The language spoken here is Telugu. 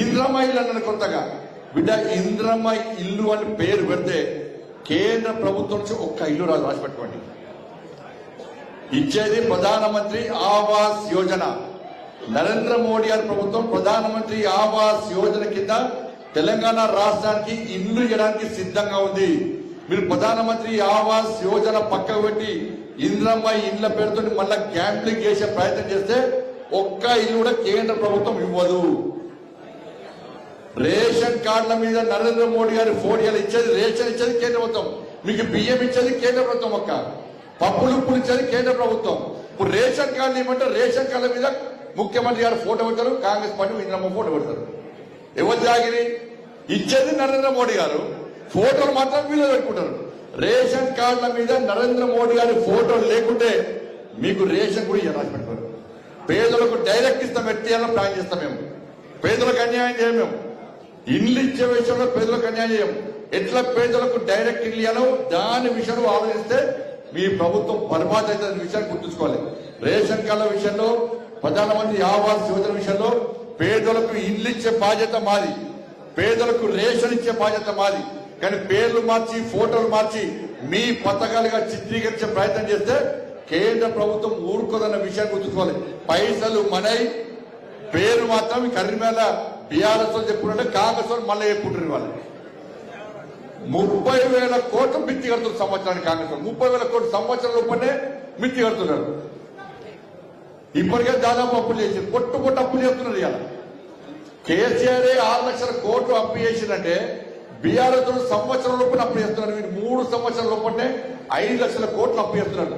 ఇంద్రమ్మ ఇల్లు అన్నారు కొత్తగా. బిడ్డ ఇంద్రమ్మ ఇల్లు అని పేరు పెడితే కేంద్ర ప్రభుత్వం నుంచి ఒక్క ఇల్లు రాదు రాసి పెట్టుకోండి ఇచ్చేది ప్రధానమంత్రి ఆవాస్ యోజన. నరేంద్ర మోడీ గారి ప్రభుత్వం ప్రధానమంత్రి ఆవాస్ యోజన కింద తెలంగాణ రాష్ట్రానికి ఇల్లు ఇవ్వడానికి సిద్ధంగా ఉంది. మీరు ప్రధానమంత్రి ఆవాస్ యోజన పక్కకు పెట్టి ఇంద్రమ్మ ఇళ్ళ పేరుతో మళ్ళా క్యాంప్లింగ్ చేసే ప్రయత్నం చేస్తే ఒక్క ఇల్లు కూడా కేంద్ర ప్రభుత్వం ఇవ్వదు. రేషన్ కార్డుల మీద నరేంద్ర మోడీ గారి ఫోన్ ఇచ్చేది రేషన్ ఇచ్చేది కేంద్ర ప్రభుత్వం. మీకు బియ్యం ఇచ్చేది కేంద్ర ప్రభుత్వం ఒక్క. పప్పులు ఉప్పులు ఇచ్చేది కేంద్ర ప్రభుత్వం. ఇప్పుడు రేషన్ కార్డులు ఏమంటారు రేషన్ కార్డుల మీద ముఖ్యమంత్రి గారు ఫోటో పెడతారు కాంగ్రెస్ పార్టీ ఇంద్రమ్మ ఫోటో పెడతారు. ఎవరు జాగిరి? ఇచ్చేది నరేంద్ర మోడీ గారు. ఫోటోలు మాత్రం వీళ్ళు పెట్టుకుంటారు. రేషన్ కార్డుల మీద నరేంద్ర మోడీ గారి ఫోటోలు లేకుంటే మీకు రేషన్ కూడా ఇవ్వాలి పెట్టుకోరు పేదలకు డైరెక్ట్ ఇస్తాం ఎట్టియాలో ప్లాన్ చేస్తాం మేము. పేదలకు అన్యాయం చేయం మేము. ఇల్లు ఇచ్చే విషయంలో పేదలకు అన్యాయం. చేయం ఎట్లా పేదలకు డైరెక్ట్ ఇల్లు ఇవ్వను దాని విషయంలో ఆలోచిస్తే మీ ప్రభుత్వం బర్బాద్ అవుతుంది విషయాన్ని గుర్తుంచుకోవాలి. రేషన్ కార్డుల విషయంలో ప్రధానమంత్రి ఆవాస్ యోజన విషయంలో పేదలకు ఇల్లు ఇచ్చే బాధ్యత మాది. పేదలకు రేషన్ ఇచ్చే బాధ్యత మాది. కానీ పేర్లు మార్చి ఫోటోలు మార్చి మీ పథకాలుగా చిత్రీకరించే ప్రయత్నం చేస్తే కేంద్ర ప్రభుత్వం ఊరుకోదన్న విషయాన్ని గుర్తుంచుకోవాలి. పైసలు మనై పేరు మాత్రం కరిమేళ బీఆర్ఎస్ వాళ్ళు చెప్పుకుంటే కాంగ్రెస్ వాళ్ళు మళ్ళీ చెప్పుకుంటారు వాళ్ళు ముప్పై వేల కోట్లు మిత్తి కడుతున్నారు సంవత్సరానికి కాంగ్రెస్. వాళ్ళు ముప్పై వేల కోట్లు సంవత్సరం లోపలనే మిత్తి కడుతున్నారు. ఇప్పటికే దాదాపు అప్పులు చేసింది పొట్టు పొట్టు అప్పులు చేస్తున్నారు ఇవాళ. కేసీఆర్ ఆరు లక్షల కోట్లు అప్పు చేసిందంటే బీఆర్ఎస్ సంవత్సరం లోపల అప్పు చేస్తున్నారు. మూడు సంవత్సరాల లోపలనే ఐదు లక్షల కోట్లు అప్పు చేస్తున్నారు